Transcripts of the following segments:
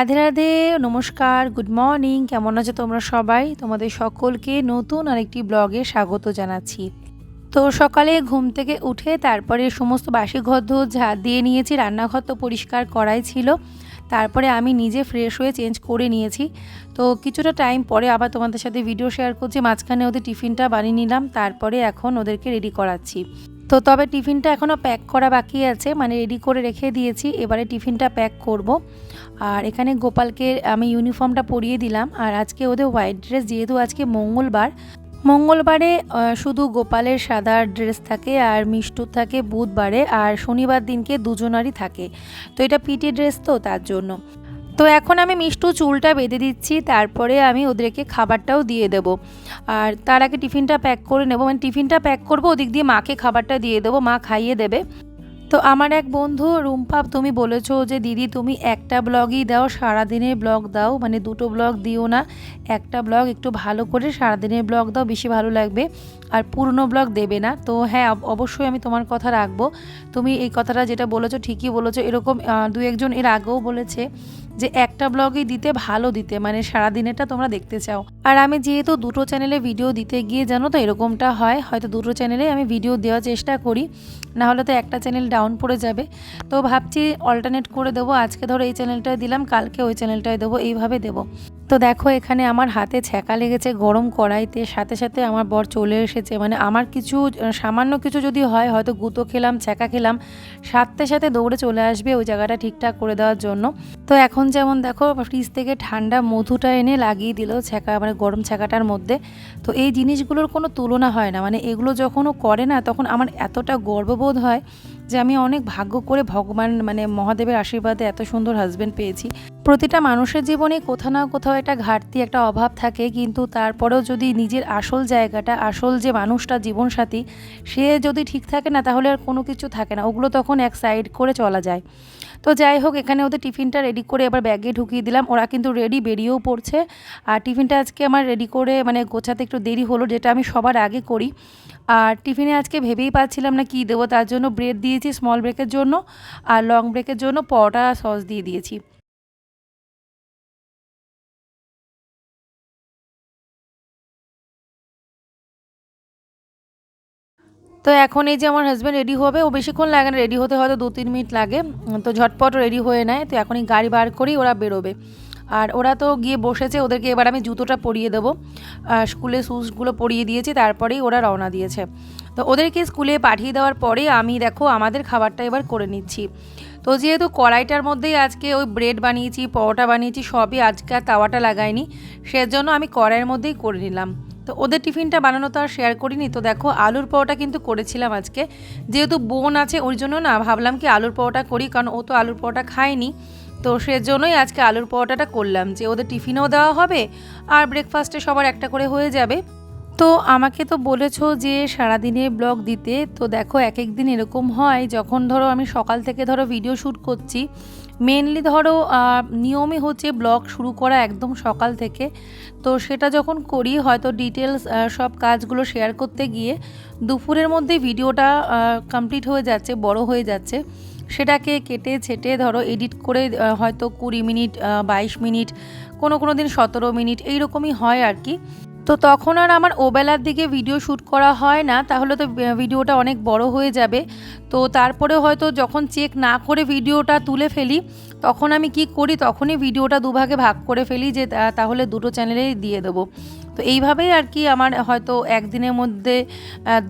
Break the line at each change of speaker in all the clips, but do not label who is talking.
রাধে রাধে, নমস্কার good morning কেমন আছো তোমরা সবাই? তোমাদের সকলকে নতুন আরেকটি ব্লগে স্বাগত জানাচ্ছি। তো সকালে ঘুম থেকে উঠে তারপরে সমস্ত বাসি ঘর ঝাড় দিয়ে নিয়েছি, রান্নাঘর তো পরিষ্কার করাই ছিল। তারপরে আমি নিজে ফ্রেশ হয়ে চেঞ্জ করে নিয়েছি। তো কিছুটা টাইম পরে আবার তোমাদের সাথে ভিডিও শেয়ার করছি, মাঝখানে ওদের টিফিনটা বানিয়ে নিলাম, তারপরে এখন ওদেরকে রেডি করাচ্ছি। তো তবে টিফিনটা এখনও প্যাক করা বাকি আছে মানে রেডি করে রেখে দিয়েছি, এবারে টিফিনটা প্যাক করব। আর এখানে গোপালকে আমি ইউনিফর্মটা পরিয়ে দিলাম, আর আজকে ওদের হোয়াইট ড্রেস যেহেতু আজকে মঙ্গলবার, মঙ্গলবারে শুধু গোপালের সাদা ড্রেস থাকে আর মিষ্টুর থাকে বুধবারে, আর শনিবার দিনকে দুজনারই থাকে। তো এটা পিটি ড্রেস তো তার জন্য। তো এখন আমি মিষ্টু চুলটা বেঁধে দিচ্ছি, তারপরে আমি ওদেরকে খাবারটাও দিয়ে দেব। আর তার আগে টিফিনটা প্যাক করে নেব। মানে টিফিনটা প্যাক করব, ওদিক দিয়ে মাকে খাবারটা দিয়ে দেবো, মা খাইয়ে দেবে। তো আমার এক বন্ধু, রুম্পা, তুমি বলেছ যে, দিদি, তুমি একটা ব্লগই দাও, সারাদিনের ব্লগ দাও। মানে দুটো ব্লগ দিও না, একটা ব্লগ একটু ভালো করে সারাদিনের ব্লগ দাও, বেশি ভালো লাগবে। আর পুরনো ব্লগ দেবে না। তো হ্যাঁ অব- অবশ্যই আমি তোমার কথা রাখব। তুমি এই কথাটা যেটা বলেছ ঠিকই বলেছ। এরকম দু একজন এর আগেও বলেছে যে একটা ব্লগই দিতে ভালো দিতে মানে সারাদিনেরটা তোমরা দেখতে চাও। আর আমি যেহেতু দুটো চ্যানেলে ভিডিও দিতে গিয়ে জানো তো এরকমটা হয়, হয়তো দুটো চ্যানেলে আমি ভিডিও দেওয়ার চেষ্টা করি, না হলে তো একটা চ্যানেল ডাউন পড়ে যাবে। তো ভাবছি অল্টারনেট করে দেবো, আজকে ধরো এই চ্যানেলটায় দিলাম, কালকে ওই চ্যানেলটায় দেবো, এইভাবে দেবো। তো দেখো, এখানে আমার হাতে ছ্যাঁকা লেগেছে গরম কড়াইতে, সাথে সাথে আমার বর চলে এসেছে। মানে আমার কিছু, সামান্য কিছু যদি হয়, হয়তো গুঁতো খেলাম, ছ্যাঁকা খেলাম, সাথে সাথে দৌড়ে চলে আসবে ওই জায়গাটা ঠিকঠাক করে দেওয়ার জন্য। তো এখন যেমন দেখো, ফ্রিজ থেকে ঠান্ডা মধুটা এনে লাগিয়ে দিল ছ্যাঁকা মানে গরম ছ্যাঁকাটার মধ্যে। তো এই জিনিসগুলোর কোনো তুলনা হয় না। মানে এগুলো যখন ও করে না, তখন আমার এতটা গর্ববোধ হয় যে আমি অনেক ভাগ্য করে ভগবান মানে মহাদেবের আশীর্বাদে এত সুন্দর হাজবেন্ড পেয়েছি। প্রতিটা মানুষের জীবনে কোথাও না কোথাও একটা ঘাটতি, একটা অভাব থাকে। কিন্তু তারপরেও যদি নিজের আসল জায়গাটা, আসল যে মানুষটা, জীবনসাথী, সে যদি ঠিক থাকে না, তাহলে আর কোনো কিছু থাকে না। ওগুলো তখন এক সাইড করে চলা যায়। তো যাই হোক, এখানে ওদের টিফিনটা রেডি করে এবার ব্যাগে ঢুকিয়ে দিলাম। ওরা কিন্তু রেডি বেরিয়েও পড়ছে। আর টিফিনটা আজকে আমার রেডি করে মানে গোছাতে একটু দেরি হলো, যেটা আমি সবার আগে করি। আর টিফিনে আজকে ভেবেই পাচ্ছিলাম না কী দেবো। তার জন্য ব্রেড দিয়েছি স্মল ব্রেকের জন্য। আর লং ব্রেকের জন্য পরোটা সস দিয়ে দিয়েছি। তো এখন এই যে আমার হাজব্যান্ড রেডি হবে, ও বেশিক্ষণ লাগে না রেডি হতে হয়তো দু তিন মিনিট লাগে। তো ঝটপট রেডি হয়ে নেয়, তো এখনই গাড়ি বার করেই ওরা বেরোবে। আর ওরা তো গিয়ে বসেছে, ওদেরকে এবার আমি জুতোটা পরিয়ে দেবো। স্কুলে শ্যুজগুলো পরিয়ে দিয়েছি, তারপরেই ওরা রওনা দিয়েছে। তো ওদেরকে স্কুলে পাঠিয়ে দেওয়ার পরে আমি দেখো আমাদের খাবারটা এবার করে নিচ্ছি। তো যেহেতু কড়াইটার মধ্যেই আজকে ওই ব্রেড বানিয়েছি, পরোটা বানিয়েছি, সবই আজকে আর তাওয়াটা লাগাইনি, সেজন্য আমি কড়াইয়ের মধ্যেই করে নিলাম। তো ওদের টিফিনটা বানানো তো আর শেয়ার করিনি। তো দেখো, আলুর পরোটা কিন্তু করেছিলাম আজকে। যেহেতু বোন আছে, ওর জন্য না ভাবলাম কি আলুর পরোটা করি, কারণ ও তো আলুর পরোটা খায়নি। তো সেজন্যই আজকে আলুর পরোটাটা করলাম। যে ওদের টিফিনও দেওয়া হবে, আর ব্রেকফাস্টে সবার একটা করে হয়ে যাবে। তো আমাকে তো বলেছ যে সারাদিনে ব্লগ দিতে, তো দেখো এক এক দিন এরকম হয় যখন ধরো আমি সকাল থেকে ধরো ভিডিও শ্যুট করছি মেনলি ধরো নিয়মই হচ্ছে ব্লগ শুরু করা একদম সকাল থেকে। তো সেটা যখন করি হয়তো ডিটেলস সব কাজগুলো শেয়ার করতে গিয়ে দুপুরের মধ্যে ভিডিওটা কমপ্লিট হয়ে যাচ্ছে, বড় হয়ে যাচ্ছে। সেটাকে কেটে ছেটে ধরো এডিট করে হয়তো কুড়ি মিনিট বাইশ মিনিট, কোনো কোনো দিন সতেরো মিনিট, এইরকমই হয় আর কি। তো তখন আর আমার ওবেলার দিকে ভিডিও শ্যুট করা হয় না, তাহলে তো ভিডিওটা অনেক বড় হয়ে যাবে। তো তারপরে হয়তো যখন চেক না করে ভিডিওটা তুলে ফেলি, তখন আমি কি করি, তখনই ভিডিওটা দুভাগে ভাগ করে ফেলি যে তাহলে দুটো চ্যানেলেই দিয়ে দেবো। তো এইভাবেই আর কি আমার হয়তো একদিনের মধ্যে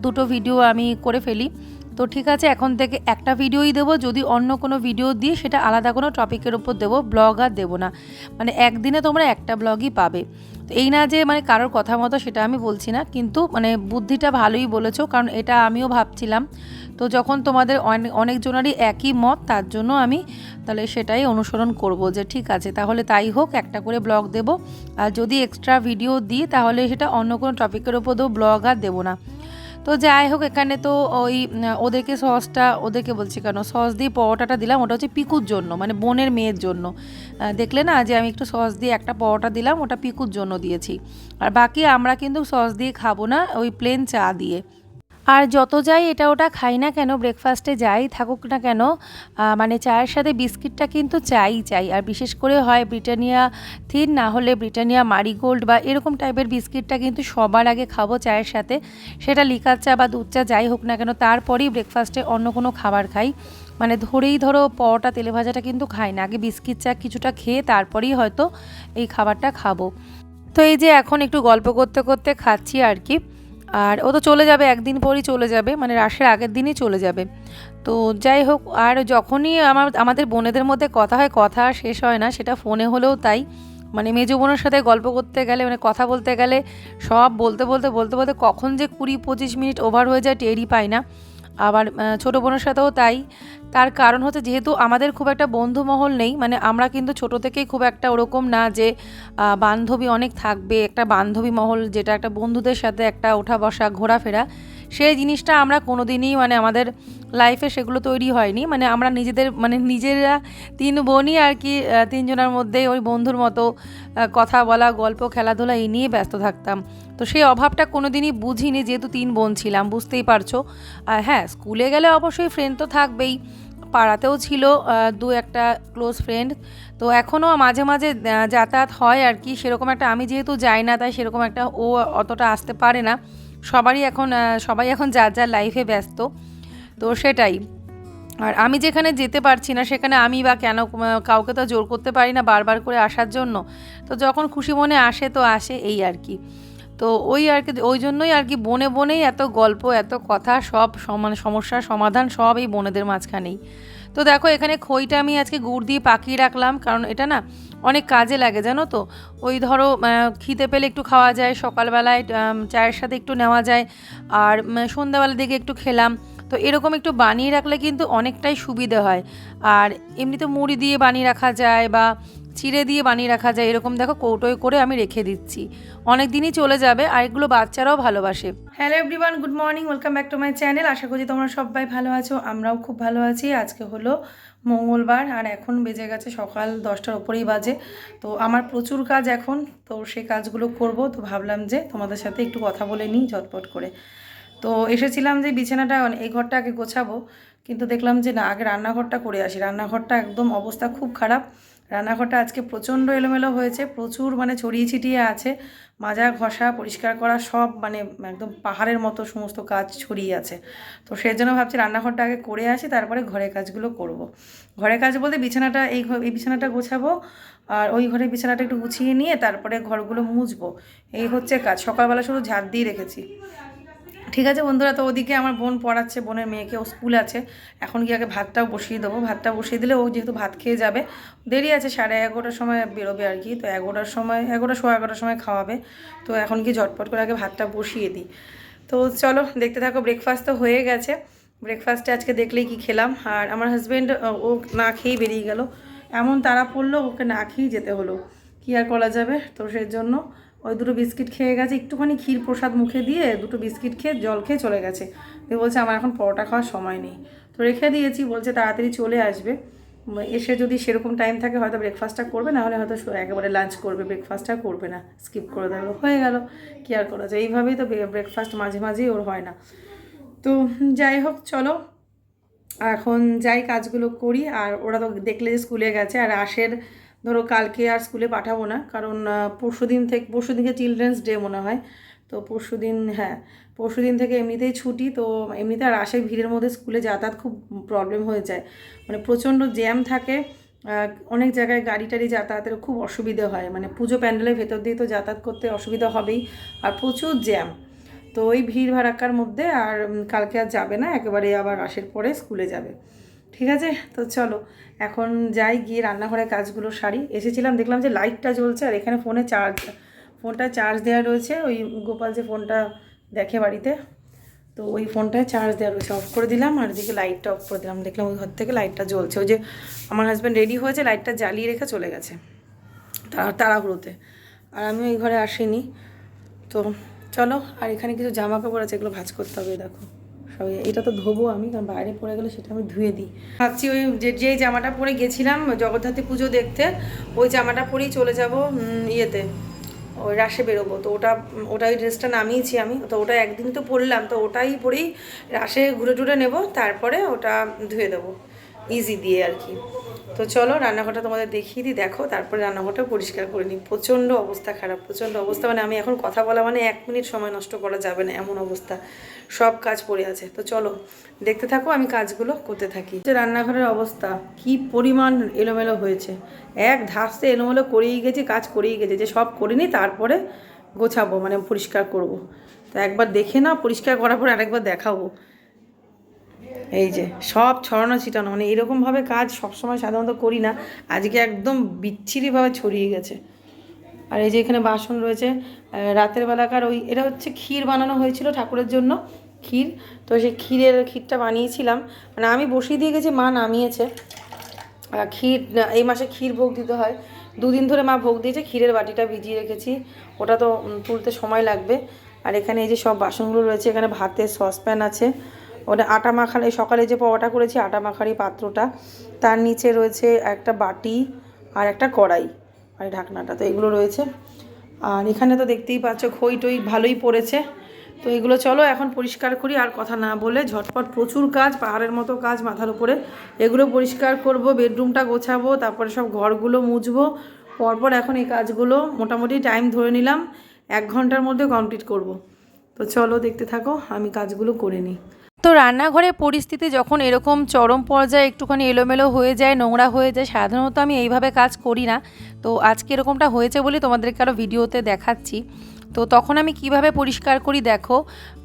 দুটো ভিডিও আমি করে ফেলি। তো ঠিক আছে, এখন থেকে একটা ভিডিওই দেবো, যদি অন্য কোনো ভিডিও দিই সেটা আলাদা কোনো টপিকের উপর দেবো ব্লগ আর দেবো না। মানে একদিনে তোমরা একটা ব্লগই পাবে। এই না যে মানে কারোর কথা মতো সেটা আমি বলছি না, কিন্তু মানে বুদ্ধিটা ভালোই বলেছ, কারণ এটা আমিও ভাবছিলাম। তো যখন তোমাদের অনেক অনেকজনেরই একই মত, তার জন্য আমি তাহলে সেটাই অনুসরণ করব যে ঠিক আছে, তাহলে তাই হোক, একটা করে ব্লগ দেব। আর যদি এক্সট্রা ভিডিও দিই, তাহলে সেটা অন্য কোনো টপিকের ওপর দেবো ব্লগ আর দেবো না। তো যাই হোক, এখানে তো ওই, ওদেরকে সসটা, ওদেরকে বলছি কেন, সস দিয়ে পরোটাটা দিলাম, ওটা হচ্ছে পিকুর জন্য মানে বোনের মেয়ের জন্য। দেখলে না যে আমি একটু সস দিয়ে একটা পরোটা দিলাম, ওটা পিকুর জন্য দিয়েছি। আর বাকি আমরা কিন্তু সস দিয়ে খাব না, ওই প্লেন চা দিয়ে। আর যত যাই এটা ওটা খাই না কেন ব্রেকফাস্টে যাই থাকুক না কেন মানে চায়ের সাথে বিস্কিটটা কিন্তু চাই চাই। আর বিশেষ করে হয় ব্রিটানিয়া থিন, না হলে ব্রিটানিয়া মারিগোল্ড বা এরকম টাইপের বিস্কিটটা কিন্তু সবার আগে খাব চায়ের সাথে। সেটা লিকার চা বা দুধ চা যাই হোক না কেন, তারপরেই ব্রেকফাস্টে অন্য কোনো খাবার খাই। মানে ধরেই ধরো পরোটা, তেলে ভাজাটা কিন্তু খাই না। আগে বিস্কিট চা কিছুটা খেয়ে তারপরেই হয়তো এই খাবারটা খাব। তো এই যে এখন একটু গল্প করতে করতে খাচ্ছি আর কি। আর ও তো চলে যাবে, একদিন পরই চলে যাবে মানে রাসের আগের দিনই চলে যাবে। তো যাই হোক, আর যখনই আমার, আমাদের বোনেদের মধ্যে কথা হয়, কথা শেষ হয় না, সেটা ফোনে হলেও তাই। মানে মেজো বোনের সাথে গল্প করতে গেলে মানে কথা বলতে গেলে, সব বলতে বলতে বলতে বলতে কখন যে কুড়ি পঁচিশ মিনিট ওভার হয়ে যায়, টেরই পাই না। আবার ছোট বোনের সাথেও তাই। তার কারণ হচ্ছে যেহেতু আমাদের খুব একটা বন্ধু মহল নেই মানে আমরা কিন্তু ছোট থেকেই খুব একটা ওরকম না যে বান্ধবী অনেক থাকবে, একটা বান্ধবী মহল যেটা একটা বন্ধুদের সাথে একটা ওঠা বসা ঘোরাফেরা। সেই জিনিসটা আমরা কোনো দিনই মানে আমাদের লাইফে সেগুলো তৈরি হয়নি। মানে আমরা নিজেদের মানে নিজেরা তিন বোনই আর কি তিনজনের মধ্যে ওই বন্ধুর মতো কথা বলা, গল্প, খেলাধুলা এই নিয়ে ব্যস্ত থাকতাম। তো সেই অভাবটা কোনো দিনই বুঝিনি, যেহেতু তিন বোন ছিলাম, বুঝতেই পারছ। আর হ্যাঁ স্কুলে গেলে অবশ্যই ফ্রেন্ড তো থাকবেই। পাড়াতেও ছিল দু একটা ক্লোজ ফ্রেন্ড তো এখনও মাঝে মাঝে যাতায়াত হয় আর কি, সেরকম একটা, আমি যেহেতু যাই না, তাই সেরকম একটা ও অতটা আসতে পারে না। সবারই এখন সবাই এখন যার যার লাইফে ব্যস্ত। তো সেটাই। আর আমি যেখানে যেতে পারছি না, সেখানে আমি বা কেন কাউকে তো জোর করতে পারি না বারবার করে আসার জন্য। তো যখন খুশি মনে আসে, তো আসে এই আর কি। তো ওই আর কি, ওই জন্যই আর কি বনে বনেই এত গল্প, এত কথা, সব সমান সমস্যার সমাধান সব এই বনেদের মাঝখানেই। তো দেখো, এখানে খইটা আমি আজকে গুড় দিয়ে পাকিয়ে রাখলাম, কারণ এটা না অনেক কাজে লাগে, জানো তো? ওই ধরো খিতে খিদে পেলে একটু খাওয়া যায়, সকালবেলায় চায়ের সাথে একটু নেওয়া যায়, আর সন্ধ্যাবেলার দিকে একটু খেলাম। তো এরকম একটু বানিয়ে রাখলে কিন্তু অনেকটাই সুবিধে হয়। আর এমনিতে মুড়ি দিয়ে বানিয়ে রাখা যায় বা চিড়ে দিয়ে বানিয়ে রাখা যায়। এরকম দেখো কৌটোয় করে আমি রেখে দিচ্ছি। অনেক দিনই চলে যাবে, আর এগুলো বাচ্চারাও ভালোবাসে। Hello everyone, good morning, welcome back to my channel. আশা করি তোমরা সবাই ভালো আছো, আমরাও খুব ভালো আছি। আজকে হলো মঙ্গলবার, আর এখন বেজে গেছে সকাল দশটার ওপরেই বাজে। তো আমার প্রচুর কাজ এখন, তো সে কাজগুলো করব। তো ভাবলাম যে তোমাদের সাথে একটু কথা বলে নিই ঝটপট করে। তো এসেছিলাম যে বিছানাটা, এই ঘরটা আগে গোছাবো, কিন্তু দেখলাম যে না, আগে রান্নাঘরটা করে আসি। রান্নাঘরটা একদম অবস্থা খুব খারাপ। রান্নাঘরটা আজকে প্রচণ্ড এলোমেলো হয়েছে, প্রচুর মানে ছড়িয়ে ছিটিয়ে আছে। মাজা, ঘষা, পরিষ্কার করা সব মানে একদম পাহাড়ের মতো সমস্ত কাজ ছড়িয়ে আছে। তো সেই জন্য ভাবছি রান্নাঘরটা আগে করে আসি, তারপরে ঘরের কাজগুলো করব। ঘরের কাজ বলতে বিছানাটা, এই এই বিছানাটা গোছাবো আর ওই ঘরের বিছানাটা একটু গুছিয়ে নিয়ে তারপরে ঘরগুলো মুছবো। এই হচ্ছে কাজ, সকালবেলা শুধু ঝাড় দিয়ে রেখেছি। ঠিক আছে বন্ধুরা, তো ওদিকে আমার বোন পড়াচ্ছে, বোনের মেয়েকে, ও স্কুল আছে। এখন গিয়ে আগে ভাতটাও বসিয়ে দেবো। ভাতটা বসিয়ে দিলে ও যেহেতু ভাত খেয়ে যাবে, দেরি আছে, সাড়ে এগারোটার সময় বেরোবে আর কি। তো এগারোটার সময়, এগারোটা, সোয়া এগারোটার সময় খাওয়াবে। তো এখন কি ঝটপট করে আগে ভাতটা বসিয়ে দিই। তো চলো, দেখতে থাকো ব্রেকফাস্ট তো হয়ে গেছে। ব্রেকফাস্টে আজকে দেখলেই কি খেলাম। আর আমার হাজব্যান্ড ও না খেয়েই বেরিয়ে গেল। এমন তারা পড়ল, ওকে না খেয়েই যেতে হলো। কী আর করা যাবে? তো সেই জন্য ওই দুটো বিস্কিট খেয়ে গেছে, একটুখানি ক্ষীর প্রসাদ মুখে দিয়ে দুটো বিস্কিট খেয়ে জল খেয়ে চলে গেছে। দিয়ে বলছে, আমার এখন পরোটা খাওয়ার সময় নেই। তো রেখে দিয়েছি, বলছে, তাড়াতাড়ি চলে আসবে। এসে যদি সেরকম টাইম থাকে, হয়তো ব্রেকফাস্টটা করবে, না হলে হয়তো একেবারে লাঞ্চ করবে ব্রেকফাস্টটা করবে না। স্কিপ করে দেবে, হয়ে গেল। কী আর করা যায়? এইভাবেই তো ব্রেকফাস্ট মাঝে মাঝেই ওর হয় না। তো যাই হোক, চলো। এখন যাই কাজগুলো করি, আর ওরা তো দেখলে যে স্কুলে গেছে, আর আশের ধরো কালকে আর স্কুলে পাঠাবো না, কারণ পরশু দিন থেকে পরশু দিনকে চিলড্রেন্স ডে মনে হয়। তো পরশু দিন হ্যাঁ পরশু দিন থেকে এমনিতেই ছুটি, তো এমনিতে আর আশের ভিড়ের মধ্যে স্কুলে যাতায়াত খুব প্রবলেম হয়ে যায়। মানে প্রচণ্ড জ্যাম থাকে অনেক জায়গায় গাড়ি টাড়ি যাতায়াতের খুব অসুবিধে হয়। মানে পুজো প্যান্ডেলের ভেতর দিয়ে তো যাতায়াত করতে অসুবিধা হবেই, আর প্রচুর জ্যাম তো ওই ভিড় ভাড়াক্কার মধ্যে আর কালকে আর যাবে না, একেবারে আবার আসের পরে স্কুলে যাবে। ঠিক আছে? তো চলো, এখন যাই গিয়ে রান্নাঘরের কাজগুলো সারি। এসেছিলাম, দেখলাম যে লাইটটা জ্বলছে আর এখানে ফোনে চার্জ ফোনটা চার্জ দেওয়া রয়েছে। ওই গোপাল যে ফোনটা দেখে বাড়িতে। তো ওই ফোনটায় চার্জ দেওয়া রয়েছে। অফ করে দিলাম আর এদিকে লাইটটা অফ করে দিলাম। দেখলাম ওই ঘর থেকে লাইটটা জ্বলছে। ওই যে আমার হাজব্যান্ড রেডি হয়েছে লাইটটা জ্বালিয়ে রেখে চলে গেছে। তাড়া তাড়াহুড়োতে। আর আমি ওই ঘরে আসিনি। তো চলো, আর এখানে কিছু জামা কাপড় আছে, এগুলো ভাঁজ করতে হবে, দেখো। সবাই এটা তো ধোবো আমি, কারণ বাইরে পড়ে গেলে সেটা আমি ধুয়ে দিই। ভাবছি ওই যে যেই জামাটা পরে গেছিলাম, জগদ্ধাত্রী পুজো দেখতে, ওই জামাটা পরেই চলে যাব ইয়েতে, ওই রাসে বেরোবো। তো ওটা ওটা ওই ড্রেসটা নামিয়েছি আমি, তো ওটা একদিন তো পরলাম, তো ওটাই পরেই রাসে ঘুরে টুরে নেব, তারপরে ওটা ধুয়ে দেবো। ইজি দিয়ে আর কি। তো চলো রান্নাঘরটা তোমাদের দেখিয়ে দিই, দেখো, তারপরে রান্নাঘরটা পরিষ্কার করে নিই। প্রচণ্ড অবস্থা খারাপ, প্রচণ্ড অবস্থা। মানে আমি এখন কথা বলা মানে এক মিনিট সময় নষ্ট করা যাবে না, এমন অবস্থা। সব কাজ পড়ে আছে। তো চলো, দেখতে থাকো, আমি কাজগুলো করতে থাকি। যে রান্নাঘরের অবস্থা, কি পরিমাণ এলোমেলো হয়েছে। এক ধাসে এলোমেলো করেই গেছি, কাজ করেই গেছে। যে সব করিনি তারপরে গোছাবো মানে পরিষ্কার করব। তো একবার দেখে না পরিষ্কার করার পরে আরেকবার দেখাবো। এই যে, সব ছড়ানো ছিটানো মানে এরকমভাবে কাজ সবসময় সাধারণত করি না। আজকে একদম বিচ্ছিরিভাবে ছড়িয়ে গেছে। আর এই যে এখানে বাসন রয়েছে রাতের বেলাকার ওই, এটা হচ্ছে ক্ষীর বানানো হয়েছিল ঠাকুরের জন্য, ক্ষীর। তো সেই ক্ষীরের ক্ষীরটা বানিয়েছিলাম। মানে আমি বসিয়ে দিয়ে গেছি, মা নামিয়েছে। ক্ষীর এই মাসে ক্ষীর ভোগ দিতে হয়। দুদিন ধরে মা ভোগ দিয়েছে, ক্ষীরের বাটিটা ভিজিয়ে রেখেছি। ওটা তো তুলতে সময় লাগবে। আর এখানে এই যে সব বাসনগুলো রয়েছে, এখানে ভাতের সসপ্যান আছে। ওটা আটা মাখার সকালে যে পরোটা করেছি, আটা মাখার এই পাত্রটা। তার নিচে রয়েছে একটা বাটি আর একটা কড়াই আর ঢাকনাটা, তো এগুলো রয়েছে। আর এখানে তো দেখতেই পাচ্ছ খই টই ভালোই পড়েছে। তো এগুলো চলো এখন পরিষ্কার করি, আর কথা না বলে ঝটপট প্রচুর কাজ, পাহাড়ের মতো কাজ মাথার উপরে। এগুলো পরিষ্কার করব, বেডরুমটা গোছাবো, তারপরে সব ঘরগুলো মুছবো। পরপর এখন এই কাজগুলো মোটামুটি টাইম ধরে নিলাম, এক ঘণ্টার মধ্যে কমপ্লিট করব। তো চলো দেখতে থাকো, আমি কাজগুলো করে নিই। তো রান্নাঘরের পরিস্থিতি যখন এরকম চরম পর্যায়ে একটুখানি এলোমেলো হয়ে যায়, নোংরা হয়ে যায়, সাধারণত আমি এইভাবে কাজ করি না। তো আজকে এরকমটা হয়েছে বলে তোমাদেরকে আরও ভিডিওতে দেখাচ্ছি। তো তখন আমি কীভাবে পরিষ্কার করি দেখো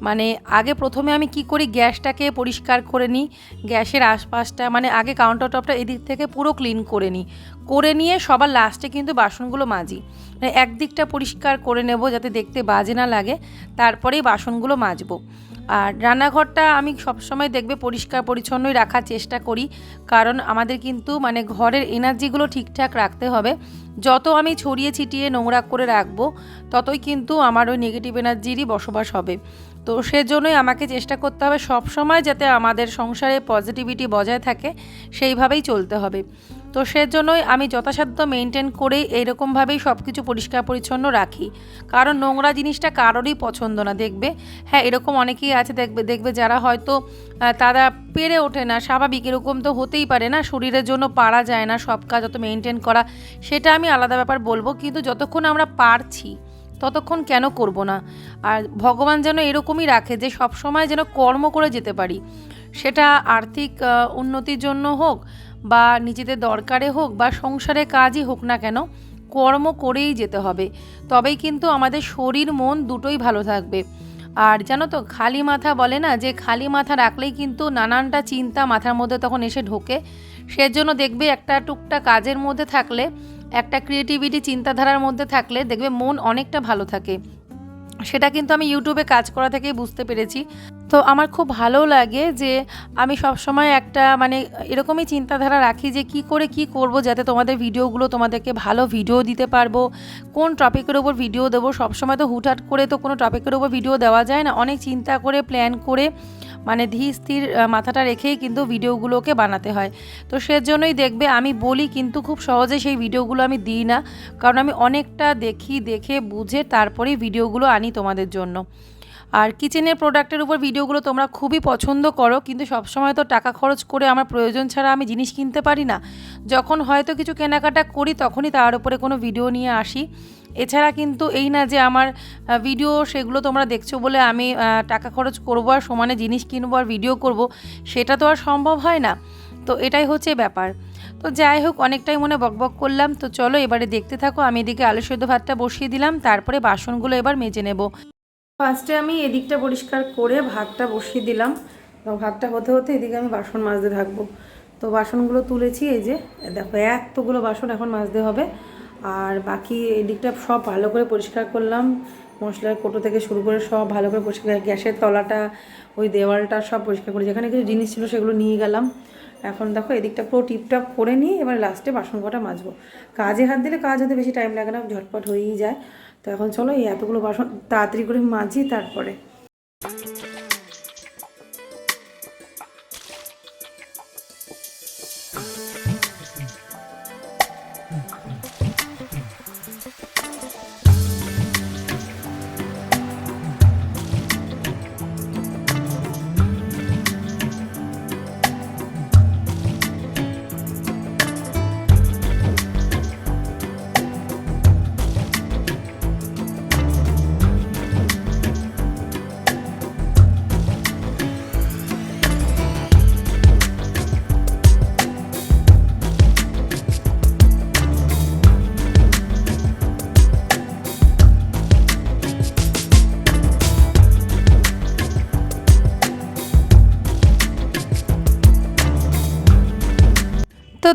মানে আগে প্রথমে আমি কি করি, গ্যাসটাকে পরিষ্কার করে নিই, গ্যাসের আশপাশটা মানে আগে কাউন্টার টপটা এদিক থেকে পুরো ক্লিন করে নিই। করে নিয়ে সবার লাস্টে কিন্তু বাসনগুলো মাজি। মানে একদিকটা পরিষ্কার করে নেব যাতে দেখতে বাজে না লাগে, তারপরেই বাসনগুলো মাজবো। আর রান্নাঘরটা আমি সবসময় দেখবে পরিষ্কার, পরিচ্ছন্নই রাখার চেষ্টা করি। কারণ আমাদের কিন্তু মানে ঘরের এনার্জিগুলো ঠিকঠাক রাখতে হবে। যত আমি ছড়িয়ে ছিটিয়ে নোংরা করে রাখব, ততই কিন্তু আমার ওই নেগেটিভ এনার্জিরই বসবাস হবে। তো সেজন্যই আমাকে চেষ্টা করতে হবে সব সময় যাতে আমাদের সংসারে পজিটিভিটি বজায় থাকে, সেইভাবেই চলতে হবে। তো সেজন্যই আমি যথাসাধ্য মেনটেন করে এইরকমভাবেই সব কিছু পরিষ্কার পরিচ্ছন্ন রাখি। কারণ নোংরা জিনিসটা কারোরই পছন্দ না, দেখবে? হ্যাঁ এরকম অনেকেই আছে, দেখবে দেখবে যারা হয়তো তারা পেরে ওঠে না, স্বাভাবিক, এরকম তো হতেই পারে না, শরীরের জন্য পারা যায় না, সব কাজ অত মেনটেন করা। সেটা আমি আলাদা ব্যাপার বলব, কিন্তু যতক্ষণ আমরা পারছি, ততক্ষণ কেন করব না? আর ভগবান যেন এরকমই রাখে যে সব সময় যেন কর্ম করে যেতে পারি। সেটা আর্থিক উন্নতির জন্য হোক বা নিজেদের দরকারে হোক বা সংসারে কাজই হোক না কেন, কর্ম করেই যেতে হবে। তবেই কিন্তু আমাদের শরীর, মন দুটোই ভালো থাকবে। আর জানো তো, খালি মাথা বলে না যে খালি মাথা রাখলেই কিন্তু নানানটা চিন্তা মাথার মধ্যে তখন এসে ঢোকে। সেজন্য দেখবে একটা টুকটা কাজের মধ্যে থাকলে, একটা ক্রিয়েটিভিটি চিন্তাধারার মধ্যে থাকলে দেখবে মন অনেকটা ভালো থাকে। সেটা কিন্তু আমি ইউটিউবে কাজ করা থেকেই বুঝতে পেরেছি। তো আমার খুব ভালো লাগে যে আমি সবসময় একটা মানে এরকমই চিন্তাধারা রাখি যে কি করে কি করব যাতে তোমাদের ভিডিওগুলো তোমাদেরকে ভালো ভিডিও দিতে পারব। কোন টপিকের ওপর ভিডিও দেবো? সবসময় তো হুটহাট করে তো কোনো টপিকের ওপর ভিডিও দেওয়া যায় না। অনেক চিন্তা করে প্ল্যান করে মানে ধীর স্থির মাথাটা রেখেই কিন্তু ভিডিওগুলোকে বানাতে হয়। তো সেজন্যই দেখবে আমি বলি কিন্তু খুব সহজে সেই ভিডিওগুলো আমি দিই না। কারণ আমি অনেকটা দেখি, দেখে, বুঝে তারপরেই ভিডিওগুলো আনি তোমাদের জন্য। আর কিচেনের প্রোডাক্টের উপর ভিডিওগুলো তোমরা খুবই পছন্দ করো, কিন্তু সবসময় তো টাকা খরচ করে আমার প্রয়োজন ছাড়া আমি জিনিস কিনতে পারি না। যখন হয়তো কিছু কেনাকাটা করি, তখনই তার উপরে কোনো ভিডিও নিয়ে আসি। এছাড়া কিন্তু এই না যে আমার ভিডিও সেগুলো তোমরা দেখছ বলে আমি টাকা খরচ করব আর সমানে জিনিস কিনবো আর ভিডিও করব, সেটা তো আর সম্ভব হয় না। তো এটাই হচ্ছে ব্যাপার। তো যাই হোক, অনেকটাই মনে বকবক করলাম। তো চলো এবারে দেখতে থাকো, আমি এদিকে আলু সেদ্ধ ভাতটা বসিয়ে দিলাম, তারপরে বাসনগুলো এবার মেজে নেব। ফার্স্টে আমি এদিকটা পরিষ্কার করে ভাতটা বসিয়ে দিলাম। তো ভাতটা হতে হতে এদিকে আমি বাসন মাজতে থাকব। তো বাসনগুলো তুলেছি, এই যে, দেখো এতগুলো বাসন এখন মাজতে হবে। আর বাকি এদিকটা সব ভালো করে পরিষ্কার করলাম। মশলার কোটো থেকে শুরু করে সব ভালো করে পরিষ্কার গ্যাসের তলাটা, ওই দেওয়ালটা সব পরিষ্কার করে যেখানে কিছু জিনিস ছিল সেগুলো নিয়ে গেলাম। এখন দেখো এদিকটা পুরো টিপটাপ করে নিয়ে এবার লাস্টে বাসন কটা মাজবো। কাজে হাত দিলে কাজ হতে বেশি টাইম লাগে না, ঝটপট হয়েই যায়। তো এখন চলো এই এতগুলো বাসন তাড়াতাড়ি করে মাজি তারপরে।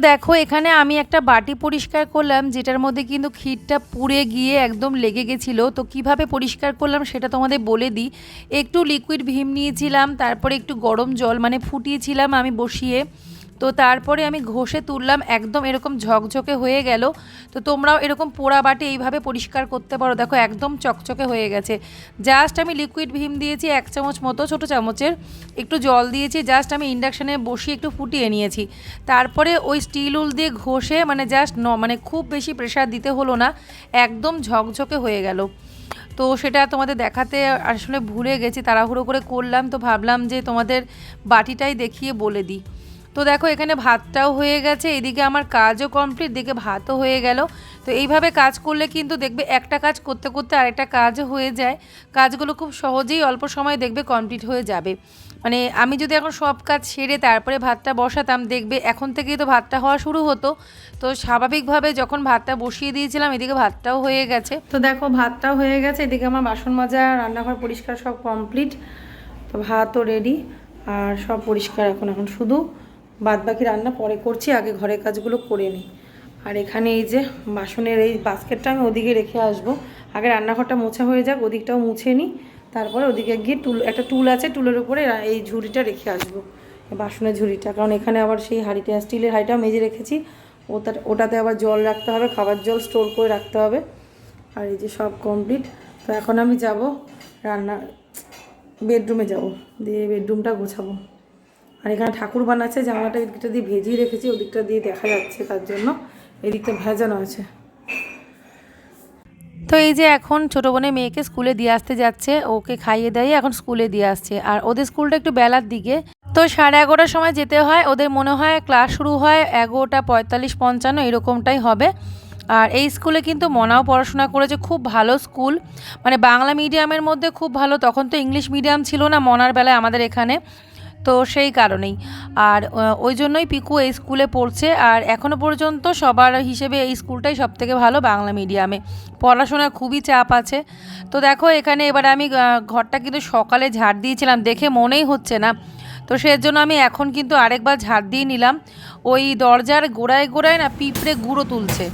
দেখো, এখানে আমি একটা বাটি পরিষ্কার করলাম, যেটার মধ্যে কিন্তু ক্ষীরটা পুড়ে গিয়ে একদম লেগে গেছিল। তো কীভাবে পরিষ্কার করলাম সেটা তোমাদের বলে দিই। একটু লিকুইড ভীম নিয়েছিলাম, তারপরে একটু গরম জল মানে ফুটিয়েছিলাম আমি বসিয়ে। তো তারপরে আমি ঘষে তুললাম, একদম এরকম ঝকঝকে হয়ে গেল। তো তোমরাও এরকম পোড়া বাটি এইভাবে পরিষ্কার করতে পারো। দেখো, একদম চকচকে হয়ে গেছে। জাস্ট আমি লিকুইড ভীম দিয়েছি এক চামচ মতো, ছোটো চামচের। একটু জল দিয়েছি জাস্ট আমি ইন্ডাকশানে বসিয়ে একটু ফুটিয়ে নিয়েছি। তারপরে ওই স্টিল উল দিয়ে ঘষে মানে জাস্ট ন মানে খুব বেশি প্রেশার দিতে হলো না, একদম ঝকঝকে হয়ে গেল। তো সেটা তোমাদের দেখাতে আসলে ভুলে গেছি, তাড়াহুড়ো করে করলাম। তো ভাবলাম যে তোমাদের বাটিটাই দেখিয়ে বলে দিই। তো দেখো, এখানে ভাতটাও হয়ে গেছে, এদিকে আমার কাজও কমপ্লিট দিকে ভাতও হয়ে গেল। তো এইভাবে কাজ করলে কিন্তু দেখবে একটা কাজ করতে করতে আরেকটা কাজ হয়ে যায়। কাজগুলো খুব সহজেই অল্প সময় দেখবে কমপ্লিট হয়ে যাবে। মানে আমি যদি এখন সব কাজ সেরে তারপরে ভাতটা বসাতাম, দেখবে এখন থেকেই তো ভাতটা হওয়া শুরু হতো। তো স্বাভাবিকভাবে যখন ভাতটা বসিয়ে দিয়েছিলাম, এদিকে ভাতটাও হয়ে গেছে। তো দেখো, ভাতটাও হয়ে গেছে, এদিকে আমার বাসন মাজা, রান্নাঘর পরিষ্কার সব কমপ্লিট তো ভাতও রেডি আর সব পরিষ্কার এখন এখন শুধু বাদ বাকি রান্না পরে করছি, আগে ঘরের কাজগুলো করে নিই। আর এখানে এই যে বাসনের এই বাস্কেটটা আমি ওদিকে রেখে আসব। আগে রান্নাঘরটা মোছা হয়ে যাক, ওদিকটাও মুছে নিই। তারপরে ওদিকে গিয়ে টুল, একটা টুল আছে, টুলের উপরে এই ঝুড়িটা রেখে আসব বাসনের ঝুড়িটা। কারণ এখানে আবার সেই হাঁড়িটা, স্টিলের হাঁড়িটা মেজে রেখেছি। ওটা ওটাতে আবার জল রাখতে হবে, খাবার জল স্টোর করে রাখতে হবে। আর এই যে সব কমপ্লিট। তো এখন আমি যাব রান্না বেডরুমে যাব, দিয়ে বেডরুমটা গোছাবো। আর এখানে ঠাকুর বানাচ্ছে জামাটা এদিকটা দিয়ে ভেজিয়ে রেখেছি, ওদিকটা দিয়ে দেখা যাচ্ছে তার জন্য। এদিকটা ভেজানো আছে। তো এই যে এখন ছোটো বোনের মেয়েকে স্কুলে দিয়ে আসতে যাচ্ছে, ওকে খাইয়ে দাইয়ে এখন স্কুলে দিয়ে আসছে। আর ওদের স্কুলটা একটু বেলার দিকে। তো সাড়ে এগারোটার সময় যেতে হয়, ওদের মনে হয় ক্লাস শুরু হয় এগারোটা পঁয়তাল্লিশ পঞ্চান্ন, এরকমটাই হবে। আর এই স্কুলে কিন্তু মনাও পড়াশোনা করেছে, খুব ভালো স্কুল। মানে বাংলা মিডিয়ামের মধ্যে খুব ভালো, তখন তো ইংলিশ মিডিয়াম ছিল না মনার বেলায় আমাদের এখানে। তো সেই কারণেই। আর ওই জন্যই পিকু এই স্কুলে পড়ছে। আর এখনও পর্যন্ত সবার হিসেবে এই স্কুলটাই সবথেকে ভালো বাংলা মিডিয়ামে। পড়াশোনার খুবই চাপ আছে। তো দেখো, এখানে এবার আমি ঘরটা কিন্তু সকালে ঝাড় দিয়েছিলাম। দেখে মনেই হচ্ছে না। তো সেজন্য আমি এখন কিন্তু আরেকবার ঝাড় দিয়ে নিলাম। ওই দরজার গোড়ায় গোড়ায় না পিঁপড়ে গুঁড়ো তুলছে।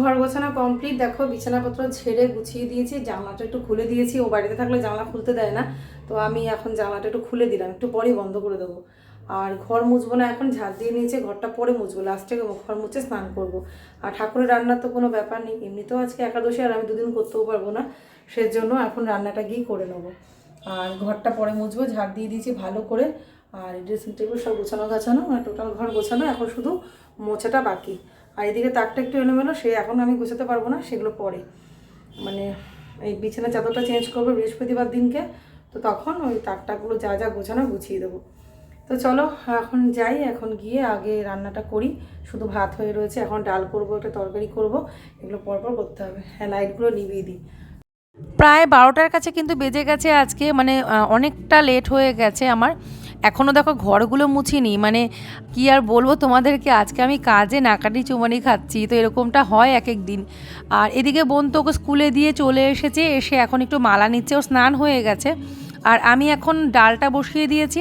ঘর গোছানো কমপ্লিট দেখো বিছানাপত্র ঝেড়ে গুছিয়ে দিয়েছি, জানলাটা একটু খুলে দিয়েছি। ও বাড়িতে থাকলে জানলা খুলতে দেয় না, তো আমি এখন জানলাটা একটু খুলে দিলাম, একটু পরেই বন্ধ করে দেবো। আর ঘর মুছবো না, এখন ঝাড় দিয়ে নিয়েছে, ঘরটা পরে মুছবো লাস্টে ঘর মুছে স্নান করব। আর ঠাকুরের রান্নার তো কোনো ব্যাপার নেই, এমনিতেও আজকে একাদশী আর আমি দুদিন করতেও পারব না, সেজন্য এখন রান্নাটা গিয়ে করে নেব। আর ঘরটা পরে মুছবো ঝাড় দিয়ে দিয়েছি ভালো করে, আর ড্রেসিং টেবিল সব গোছানো গাছানো মানে টোটাল ঘর গোছানো, এখন শুধু মোছাটা বাকি। আর এদিকে তাকটা একটু এলোমেলো, সে এখন আমি গোছাতে পারব না, সেগুলো পরে। মানে এই বিছানা চাদরটা চেঞ্জ করব বৃহস্পতিবার দিনকে, তো তখন ওই তাকটাগুলো যা যা গোছানো গুছিয়ে দেবো। তো চলো, এখন যাই, এখন গিয়ে আগে রান্নাটা করি। শুধু ভাত হয়ে রয়েছে, এখন ডাল করব, একটা তরকারি করব, এগুলো পরপর করতে হবে। হ্যাঁ লাইটগুলো নিভিয়ে দিই। প্রায় বারোটার কাছে কিন্তু বেজে গেছে আজকে মানে অনেকটা লেট হয়ে গেছে আমার। এখনও দেখো ঘরগুলো মুছিনি মানে কি আর বলব তোমাদেরকে, আজকে আমি কাজে নাকাটি চুমানি খাচ্ছি, তো এরকমটা হয় এক এক দিন। আর এদিকে বোন তো ওকে স্কুলে দিয়ে চলে এসেছে, এসে এখন একটু মালা নিচ্ছে, ও স্নান হয়ে গেছে। আর আমি এখন ডালটা বসিয়ে দিয়েছি,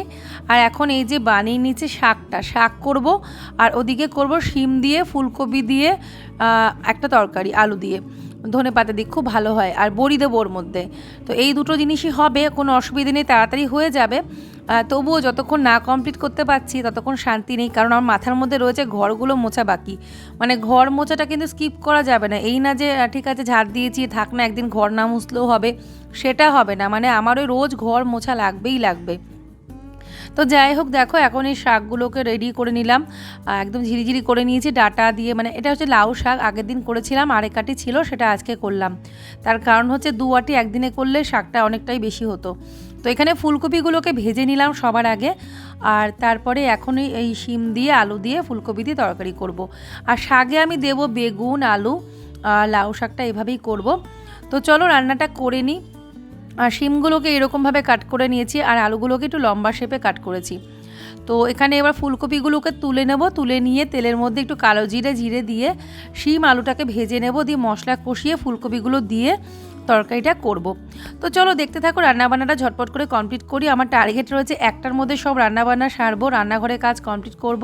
আর এখন এই যে বানিয়ে নিচ্ছে শাকটা, শাক করব, আর ওদিকে করব শিম দিয়ে, ফুলকপি দিয়ে একটা তরকারি, আলু দিয়ে। ধনে পাতা দিয়ে খুব ভালো হয় আর বড়ি দেবো ওর মধ্যে। তো এই দুটো জিনিসই হবে, কোনো অসুবিধে নেই, তাড়াতাড়ি হয়ে যাবে। তবুও যতক্ষণ না কমপ্লিট করতে পারছি, ততক্ষণ শান্তি নেই, কারণ আমার মাথার মধ্যে রয়েছে ঘরগুলো মোছা বাকি। মানে ঘর মোছাটা কিন্তু স্কিপ করা যাবে না। এই না যে ঠিক আছে ঝাড় দিয়েছি, থাক না, একদিন ঘর না মুছলেও হবে, সেটা হবে না। মানে আমার ওই রোজ ঘর মোছা লাগবেই লাগবে। তো যাই হোক, দেখো, এখন এই শাকগুলোকে রেডি করে নিলাম একদম ঝিরিঝিরি করে নিয়েছি, ডাটা দিয়ে মানে এটা হচ্ছে লাউ শাক, আগের দিন করেছিলাম আরেক কাটি ছিল, সেটা আজকে করলাম তার কারণ হচ্ছে দু আটি একদিনে করলে শাকটা অনেকটাই বেশি হতো তো এখানে ফুলকপিগুলোকে ভেজে নিলাম সবার আগে, আর তারপরে এখনই এই শিম দিয়ে, আলু দিয়ে ফুলকপি দিয়ে তরকারি করব। আর শাকে আমি দেব বেগুন, আলু লাউ শাকটা এভাবেই করব। তো চলো রান্নাটা করে নিই শিমগুলোকে এরকমভাবে কাট করে নিয়েছি আর আলুগুলোকে একটু লম্বা শেপে কাট করেছি। তো এখানে এবার ফুলকপিগুলোকে তুলে নেব, তুলে নিয়ে তেলের মধ্যে একটু কালো জিরে জিরে দিয়ে শিম আলুটাকে ভেজে নেব, দিয়ে মশলা কষিয়ে ফুলকপিগুলো দিয়ে তরকারিটা করব। তো চলো দেখতে থাকো রান্নাবান্নাটা ঝটপট করে কমপ্লিট করি। আমার টার্গেট রয়েছে একটার মধ্যে সব রান্নাবান্না সারবো রান্নাঘরে কাজ কমপ্লিট করব,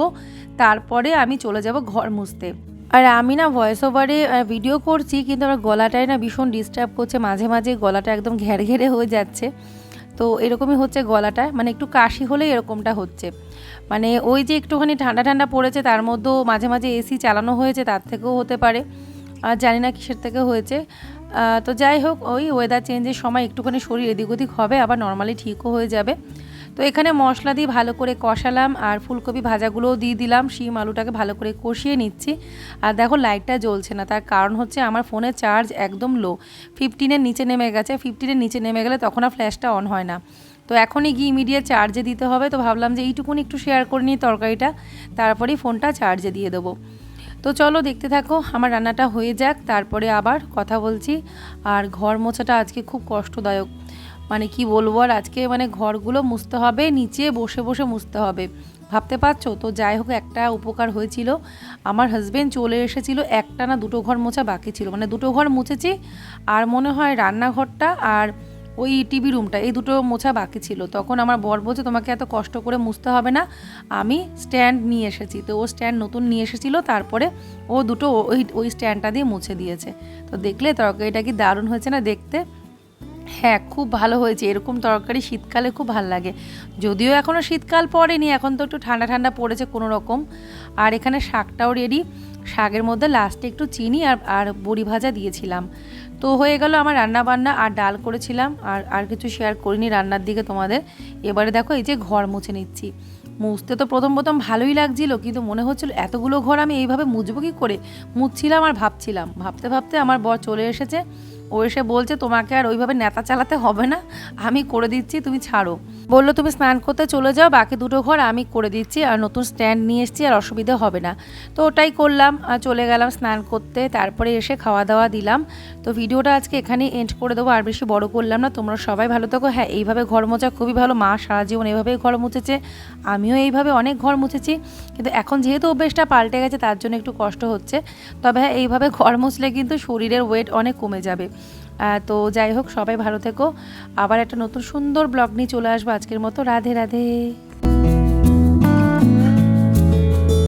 তারপরে আমি চলে যাব ঘর মুছতে। আর আমি না ভয়েস ওভারে ভিডিও করছি, কিন্তু আমার গলাটায় না ভীষণ ডিস্টার্ব করছে। মাঝে মাঝে গলাটা একদম ঘের ঘেরে হয়ে যাচ্ছে। তো এরকমই হচ্ছে গলাটা। মানে একটু কাশি হলে এরকমটা হচ্ছে। মানে ওই যে একটুখানি ঠান্ডা ঠান্ডা পড়েছে, তার মধ্যেও মাঝে মাঝে এসি চালানো হয়েছে, তার থেকেও হতে পারে। আর জানি না কিসের থেকে হয়েছে। তো যাই হোক, ওই ওয়েদার চেঞ্জের সময় একটুখানি শরীর এদিক ওদিক হবে, আবার নর্মালি ঠিকও হয়ে যাবে। তো এখানে মশলা দিয়ে ভালো করে কষালাম আর ফুলকপি ভাজাগুলোও দিয়ে দিলাম। শিম আলুটাকে ভালো করে কষিয়ে নিচ্ছি। আর দেখো লাইটটা জ্বলছে না, তার কারণ হচ্ছে আমার ফোনের চার্জ একদম লো। ফিফটিনের নিচে নেমে গেছে ফিফটিনের নিচে নেমে গেলে তখন আর ফ্ল্যাশটা অন হয় না। তো এখনই গিয়ে ইমিডিয়েট চার্জে দিতে হবে। তো ভাবলাম যে এইটুকুনি একটু শেয়ার করে নিই তরকারিটা, তারপরেই ফোনটা চার্জে দিয়ে দেবো। তো চলো দেখতে থাকো, আমার রান্নাটা হয়ে যাক, তারপরে আবার কথা বলছি। আর ঘর মোছাটা আজকে খুব কষ্টদায়ক। মানে কি বলব আর আজকে মানে ঘরগুলো মুছতে হবে, নিচে বসে বসে মুছতে হবে। ভাবতে পারছ? তো যাই হোক, একটা উপকার হয়েছিল। আমার হাজবেন্ড চলে এসেছিল, একটা না দুটো ঘর মোছা বাকি ছিল। মানে দুটো ঘর মুছেছি, আর মনে হয় রান্নাঘরটা আর ওই টিভি রুমটা এই দুটো মোছা বাকি ছিল। তখন আমার বর বলছে, তোমাকে এত কষ্ট করে মুছতে হবে না। আমি স্ট্যান্ড নিয়ে এসেছি। তো ও স্ট্যান্ড নতুন নিয়ে এসেছিল, তারপরে ও দুটো ওই ওই স্ট্যান্ডটা দিয়ে মুছে দিয়েছে। তো দেখলে তরকারিটা কি দারুণ হয়েছে না দেখতে? হ্যাঁ খুব ভালো হয়েছে। এরকম তরকারি শীতকালে খুব ভালো লাগে। যদিও এখনও শীতকাল পড়েনি, এখন তো একটু ঠান্ডা ঠান্ডা পড়েছে কোনো রকম আর এখানে শাকটাও রেডি শাকের মধ্যে লাস্টে একটু চিনি আর আর বড়ি ভাজা দিয়েছিলাম। তো হয়ে গেল আমার রান্না বান্না আর ডাল করেছিলাম। আর আর কিছু শেয়ার করিনি রান্নার দিকে তোমাদের। এবারে দেখো এই যে ঘর মুছে নিচ্ছি। মুছতে তো প্রথম প্রথম ভালোই লাগছিল, কিন্তু মনে হচ্ছিল এতগুলো ঘর আমি এইভাবে মুছবো কী করে? মুছছিলাম আর ভাবছিলাম। ভাবতে ভাবতে আমার বর চলে এসেছে। ও এসে বলছে, তোমাকে আর ওইভাবে নেতা চালাতে হবে না, আমি করে দিচ্ছি, তুমি ছাড়ো। বলল, তুমি স্নান করতে চলে যাও, বাকি দুটো ঘর আমি করে দিচ্ছি, আর নতুন স্ট্যান্ড নিয়ে এসেছি, আর অসুবিধা হবে না। তো ওটাই করলাম আর চলে গেলাম স্নান করতে, তারপরে এসে খাওয়া দাওয়া দিলাম। তো ভিডিওটা আজকে এখানে এন্ড করে দেবো, আর বেশি বড় করলাম না, তোমরা সবাই ভালো থাকো। হ্যাঁ এইভাবে ঘর মোছা খুবই ভালো, মা সারা জীবন এইভাবেই ঘর মুছেছে, আমিও এইভাবে অনেক ঘর মুছেছি, কিন্তু এখন যেহেতু অভ্যেসটা পাল্টে গেছে, তার জন্য একটু কষ্ট হচ্ছে। তবে হ্যাঁ এইভাবে ঘর মুছলে কিন্তু শরীরের ওয়েট অনেক কমে যাবে। তো যাই হোক, সবাই ভালো থেকো। আবার একটা নতুন সুন্দর ব্লগ নিয়ে চলে আসব আজকের মতো। রাধে রাধে।